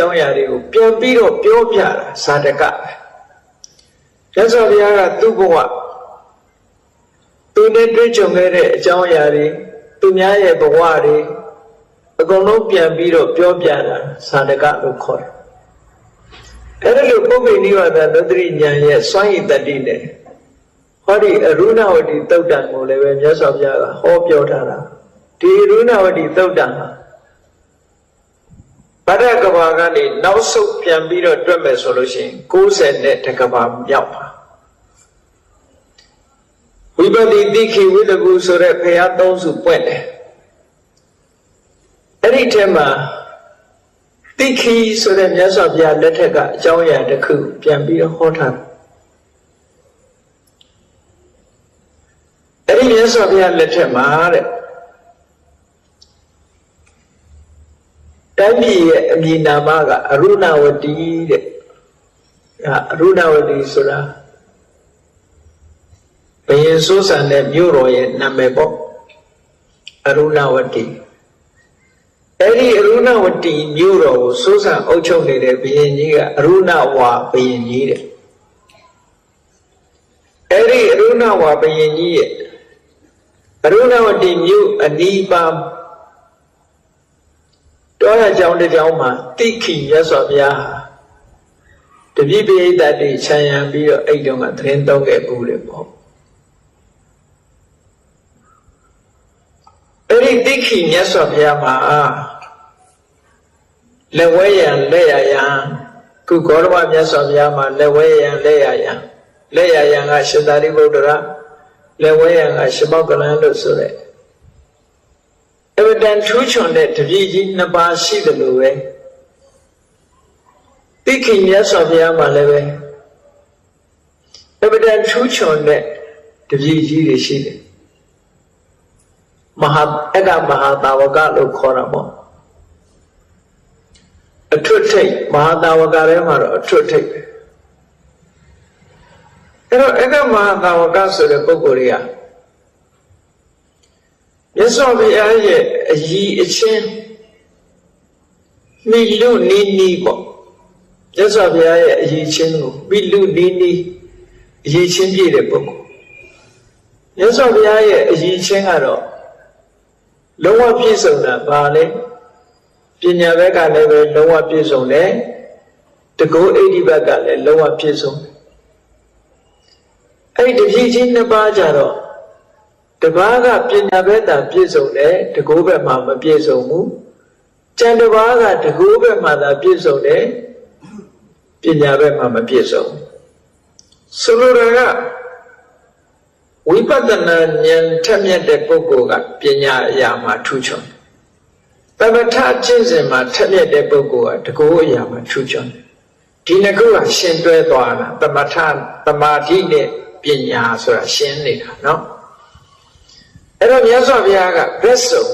ကြောင်းအရာတွေကိုပြန်ပြီးတော့ပြောပြတာဇာတကပဲရသော်ဘုရားကသူ့ဘဝသူနဲ့တွေ့ကြုံခဲ့တဲ့အကြောင်းအရာတွေသူများရဲ့ဘဝတွေအကုန်လုံးပြန်ပြီးတော့ပြောပြတာဇာတကလို့ခေါ်တယ်အဲ့ဒါလို့ပုဂ္ဂိနိဝါဒသတ္တိဉာဏ်ရဲ့စွမ်းရည်တတ္တိနဲ့ဟောဒီအရုဏဝတိတုတ်တံကိုလည်းပဲမြတ်စွာဘုရားကဟောပြောထားတာဒီအရုဏဝတိတုတ်တံဟာ ဗဒကဘာကနေနောက်ဆုတ်ပြန်ပြီးတော့တွက်မယ်ဆိုလို့ရှိရင်60နဲ့တကဘာမြောက်ပါဝိပတိတိခိဝိတကုဆိုတဲ့ဖရာသုံးစုပွင့်တယ်အဲ့ဒီထဲမှာတိခိဆိုတဲ့မြတ်စွာဘုရားလက်ထက်ကအကြောင်းအရာတစ်ခုပြန်ပြီးတော့ဟောထားတယ်အဲ့ဒီမြတ်စွာဘုရားလက်ထက်မှာတဲ့ တိုင်းပြည်ရဲ့အမည်နာမကအရုဏဝတီတဲ့အရုဏဝတီဆိုတာဘယင်စိုးစံတဲ့မြို့တော်ရဲ့နာမည်ပေါ့အရုဏဝတီအဲ့ဒီအရုဏဝတီမြို့တော်ကိုစိုးစံအုပ်ချုပ်နေတဲ့ဘယင်ကြီးကအရုဏဝါဘယင်ကြီးတဲ့အဲ့ဒီအရုဏဝါဘယင်ကြီးရဲ့အရုဏဝတီမြို့အနီးပါ တောရကြောင်တစ်ကြောင်မှာတိခိမြတ်စွာဘုရားဟာတပိပိဋကတိခြံရံပြီးတော့အဲ့တုန်းကသတင်းသုံးခဲ့ဘူးလေပေါ့အဲ့ဒီတိခိမြတ်စွာဘုရားမှာလက်ဝဲရံလက်ရရံခုဂေါရမမြတ်စွာဘုရားမှာလက်ဝဲရံလက်ရရံလက်ရရံကရှင်သာရိပုတ္တရာလက်ဝဲရံကရှမောကလန်လို့ဆိုတဲ့ အဝတန်ထူးချွန်တဲ့တပည့်ကြီးနှစ်ပါးရှိတယ်လို့ပဲတိခိမြတ်စွာဘုရားမှာလည်းပဲအဝတန်ထူးချွန်တဲ့တပည့်ကြီးတွေရှိတယ်မဟာအကမဟာတာဝကလို့ခေါ်တာပေါ့အထွတ်ထိပ်မဟာတာဝကထဲမှာတော့အထွတ်ထိပ်ပဲအဲ့တော့အကမဟာတာဝကဆိုတဲ့ပုဂ္ဂိုလ်တွေကမြ တ်စွာဘုရားရဲ့အည်အချင်းမိလူနီးနီးပေါ့မြတ်စွာဘုရားရဲ့အည်ချင်းကိုမိလူနီးနီးအည်ချင်းပြည့်တဲ့ပုဂ္ဂိုလ်မြတ်စွာဘုရားရဲ့အည်ချင်းကတော့လုံးဝပြည့်စုံတာဘာလဲပညာဘက်ကလည်းပဲလုံးဝပြည့်စုံတယ်တကုအိဋ္ဌိဘက်ကလည်းလုံးဝပြည့်စုံတယ်အဲ့ဒီတပြည့်ချင်းနှစ်ပါးကြတော့ တပားကပညာဘက်သာပြည့်စုံတယ်တကူဘက်မှာမပြည့်စုံဘူးကျန်တပားကတကူဘက်မှာသာပြည့်စုံတယ်ပညာဘက်မှာမပြည့်စုံဆိုလိုတာကဝိပဿနာဉာဏ်ထက်မြက်တဲ့ပုဂ္ဂိုလ်ကပညာအရာမှာထူးချွန်တယ်တပဋ္ဌကျင့်စဉ်မှာထက်မြက်တဲ့ပုဂ္ဂိုလ်ကတကူအရာမှာထူးချွန်တယ်ဒီနှစ်ခုကရှင်တွဲသွားတာတမထသမာဓိနဲ့ပညာဆိုတာရှင်းနေတာเนาะ အဲ့တော့မြတ်စွာဘုရားကဘက်ဆုံး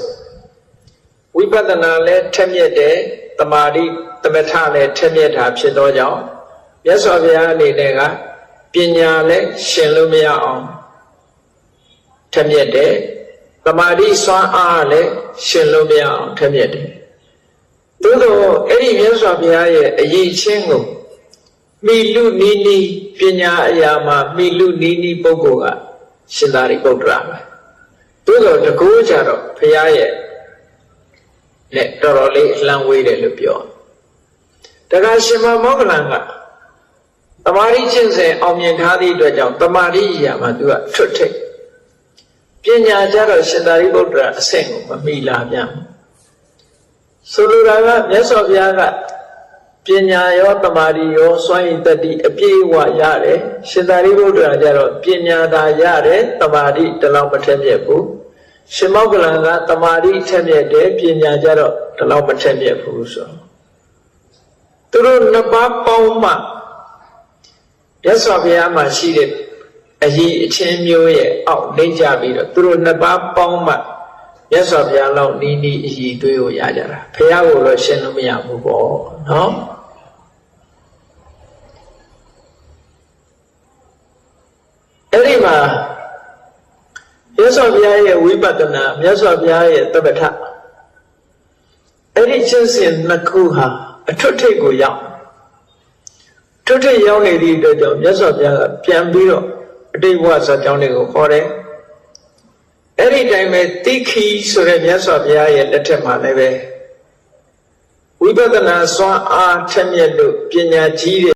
ဝိပဿနာလည်းထက်မြက်တယ်တမာတိတမထလည်းထက်မြက်တာဖြစ်သောကြောင့်မြတ်စွာဘုရားအနေနဲ့ကပညာလည်းရှင်လို့မရအောင်ထက်မြက်တယ်တမာတိစွမ်းအားလည်းရှင်လို့မရအောင်ထက်မြက်တယ်သို့တော့အဲ့ဒီမြတ်စွာဘုရားရဲ့အရေးချင်းကိုမိလူနီးနီးပညာအရာမှာမိလူနီးနီးပုဂ္ဂိုလ်ကရှင်သာရိပုတ္တရာပဲ သို့တော့တကူကြတော့ဖရာရဲ့နဲ့တော်တော်လေးအလံဝေးတယ်လို့ပြောတခါရှင်မမောကလန်ကတမာရိကျင့်စဉ်အောင်မြင်ထားသည့်အတွက်ကြောင့်တမာရိရာမှာသူကထွတ်ထိပ်ပညာကြတော့ရှင်သာရိပုတ္တရာအဆင့်ကိုမမီလာပြန်ဆိုလိုတာကမြတ်စွာဘုရားကပညာရောတမာရီရောစွမ်းရည်တတိအပြည့်အဝရတယ်ရှင်သာရိပုတ္တရာကျတော့ပညာသာရတယ်တမာရီတလောက်မထက်မြက်ဘူး ရှင်မောကလန်ကတမာရီထက်မြက်တယ်ပညာကျတော့တလောက်မထက်မြက်ဘူးဆိုသူတို့နှစ်ပါးပေါင်းမှရသော်ဘုရားမှာရှိတဲ့အရေးအချင်းမျိုးရဲ့အောက်လိမ့်ကြပြီးတော့သူတို့နှစ်ပါးပေါင်းမှရသော်ဘုရားလောက်နီးနီးအည်သွေးကိုရကြတာဘုရားကိုတော့ရှင်းလို့မရဘူးပေါ့နော်အဲ့ဒီမှာမြတ် စွာဘုရားရဲ့ဝိပဿနာမြတ်စွာဘုရားရဲ့တပ္ပထအဲ့ဒီချင်းစဉ်နှစ်ခုဟာအထွတ်ထိပ်ကိုရောက်ထွတ်ထိပ်ရောက်နေသည့်အတွက်ကြောင့်မြတ်စွာဘုရားကပြန်ပြီးတော့အတိတ်ဘဝဇာတ်ကြောင်းတွေကိုခေါ်တယ်အဲ့ဒီတိုင်းပဲတိခိဆိုတဲ့မြတ်စွာဘုရားရဲ့လက်ထက်မှာလည်းပဲဝိပဿနာစွမ်းအားထက်မြက်လို့ပညာကြီး